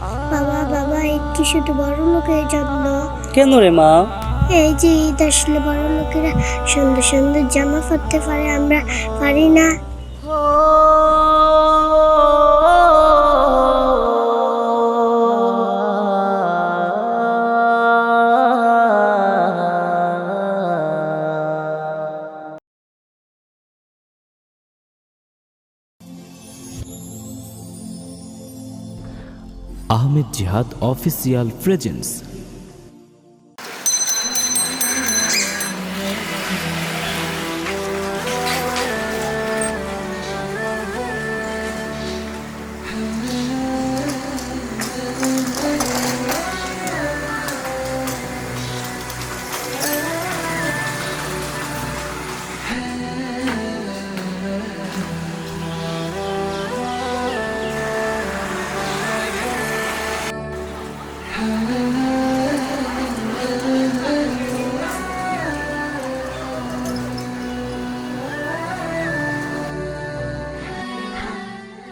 বাবা বাবা একটু কি শুধু বড় লোকের জন্য। কেন রে মা? এই যে ঈদ আসলে বড় লোকেরা সুন্দর সুন্দর জামা পরতে পারে আমরা পারি না। আহমেদ জিহাদ অফিসিয়াল প্রেজেন্স।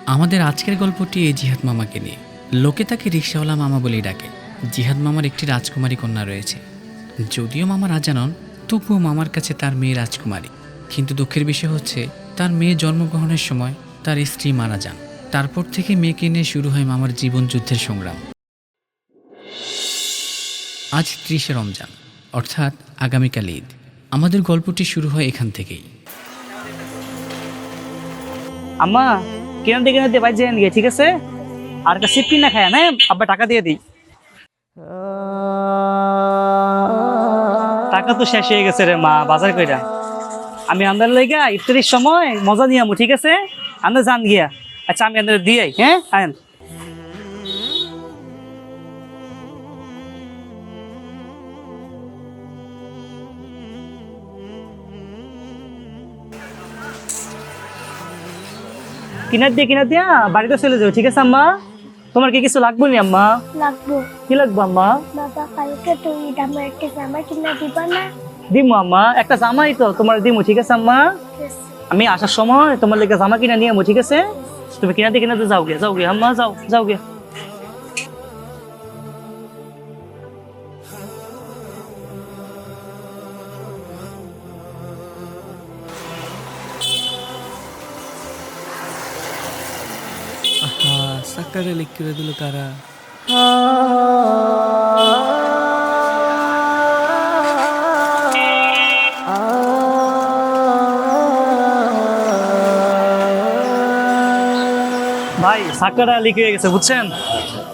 আমাদের আজকের গল্পটি এই জিহাদ মামাকে নিয়ে। লোকে তাকে রিক্সাওয়ালা মামা বলেই ডাকে। জিহাদ মামার একটি রাজকুমারী কন্যা রয়েছে। যদিও মামা রাজা নন, তবুও মামার কাছে তার মেয়ে রাজকুমারী। কিন্তু দুঃখের বিষয় হচ্ছে, তার মেয়ে জন্মগ্রহণের সময় তার স্ত্রী মারা যান। তারপর থেকে মেয়েকে নিয়ে শুরু হয় মামার জীবন যুদ্ধের সংগ্রাম। আজ ত্রিশে রমজান, অর্থাৎ আগামীকাল ঈদ। আমাদের গল্পটি শুরু হয় এখান থেকেই। আম্মা কেনাতে কেনাতে বাইর গিয়ে, ঠিক আছে? আর একটা সিপি না খায় না আব্বা, টাকা দিয়ে দিই। টাকা তো শেষ হয়ে গেছে রে মা, বাজার কইরা। আমি আন্দার লইগা ইফতারির সময় মজা নিয়ে ঠিক আছে? আন্দার যান গিয়া। আচ্ছা আমি আন্দার দিয়ে হ্যাঁ? আয়েন। কিনার দিয়ে কিনার দিয়া বাড়িতে চলে যাও ঠিক আছে আম্মা? তোমার কি কিছু লাগবে নি আম্মা? লাগবো। কি লাগবে আম্মা? বাবা কালকে তুমি আমার একটা জামা কিনা দিবা না? দিমু আম্মা একটা জামাই তো তোমার দিমু ঠিক আছে আম্মা? আমি আসার সময় তোমার লেগে জামা কিনা নিয়ে আমু ঠিক আছে? তুমি কিনাতে কিনাতে যাও গে যাও গে আম্মা যাও যাও গে। সাক্কারে লিক করে দিল কারা ভাই সাকাটা লিক হয়ে গেছে বুঝছেন?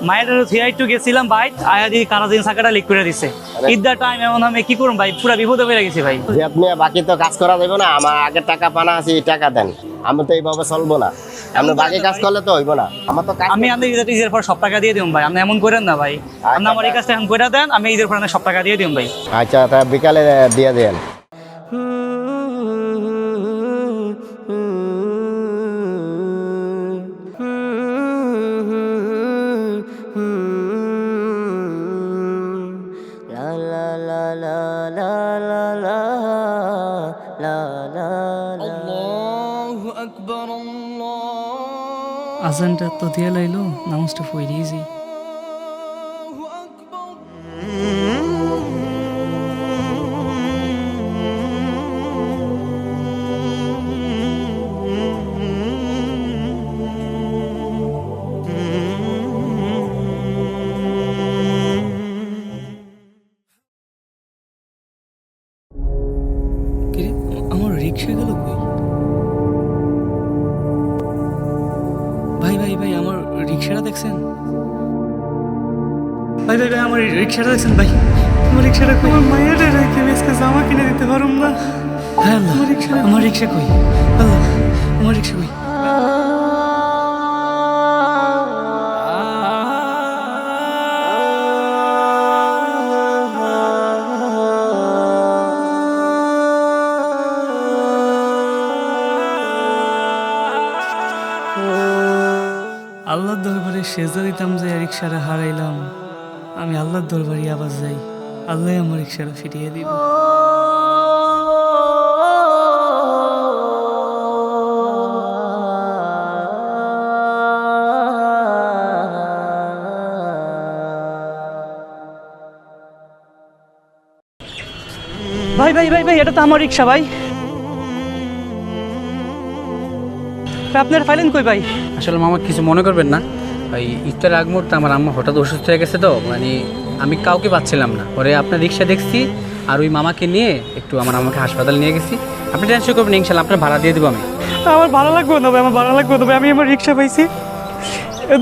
মায়ের থিয়া একটু গেছিলাম ভাই আয়া দিয়ে কারা দিন সাকাটা লিক করে দিছে। ঈদদার টাইম এমন আমি কি করুম ভাই? পুরা বিপদে পেরে গেছি ভাই। আপনি বাকি তো কাজ করা যাবে না আমার আগের টাকা পানা আছে এই টাকা দেন। আমি তো এইভাবে চলবো না। আপনি বাকি কাজ করলে তো হইব না। আমার তো আমি আমি ঈদের ঈদের পর সব টাকা দিয়ে দিম ভাই। আপনি এমন করেন না ভাই। আপনি আমার এই কাজটা এখন করে দেন আমি ঈদের পর সব টাকা দিয়ে দিম ভাই। আচ্ছা তা বিকালে দিয়ে দেন। আজানটা তো দিয়ে লাইলো নামাজটা কিরে আমার রিক্সা গেল কই? ভাই আমার রিক্সাটা দেখছেন? ভাই ভাই ভাই আমার রিক্সাটা দেখছেন ভাই? আমার রিক্সাটা কই? আমার মায়ের রেখে আজকে জামা কিনে দিতে পারুম না। হ্যাঁ আল্লাহ। আমার রিক্সা আমার রিক্সা কই? আল্লাহ আমার রিক্সা কই? আল্লাহরে সেজা দিতাম যে রিক্সাটা হারাইলাম। আমি আল্লাহর দরবারি আবার যাই। আল্লাহ আমার রিক্সাটা ফিরিয়ে দিব। ভাই ভাই ভাই ভাই এটা তো আমার রিক্সা ভাই। আপনার ফাইলেন কই ভাই? আসলে মামা কিছু মনে করবেন না? ওই ইফতার আগ মুহূর্তে আমার আম্মা হঠাৎ অসুস্থ হয়ে গেছে তো মানে আমি কাউকে পাচ্ছিলাম না। পরে আপনার রিক্সা দেখছি আর ওই মামাকে নিয়ে একটু আমার আমাকে হাসপাতাল নিয়ে গেছি। আপনি টেনশন করবেন না, ইনশাল্লাহ আপনার ভাড়া দিয়ে দেবো আমি। আমার ভালো লাগবে না ভাই আমার ভালো লাগবে না ভাই আমি আমার রিক্সা পাইছি।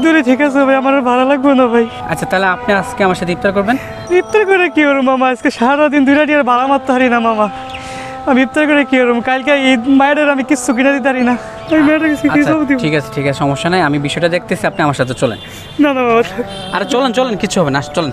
দূরে ঠিক আছে ভাই আমার আর ভালো লাগবে না ভাই। আচ্ছা তাহলে আপনি আজকে আমার সাথে ইফতার করবেন? ইফতার করে কি করব মামা? আজকে সারাদিন দুইটা টিয়ার ভাড়া মারতে পারি না মামা। আমি ইফতার করে কি করব? কালকে ঈদ মায়ের আমি কিছু কিনে দিতে পারি না। ওই মেয়েটা কিছু আচ্ছা ঠিক আছে ঠিক আছে সমস্যা নাই আমি বিষয়টা দেখতেছি আপনি আমার সাথে চলেন। না না আরে চলেন চলেন কিছু হবে না চলেন।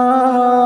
Allah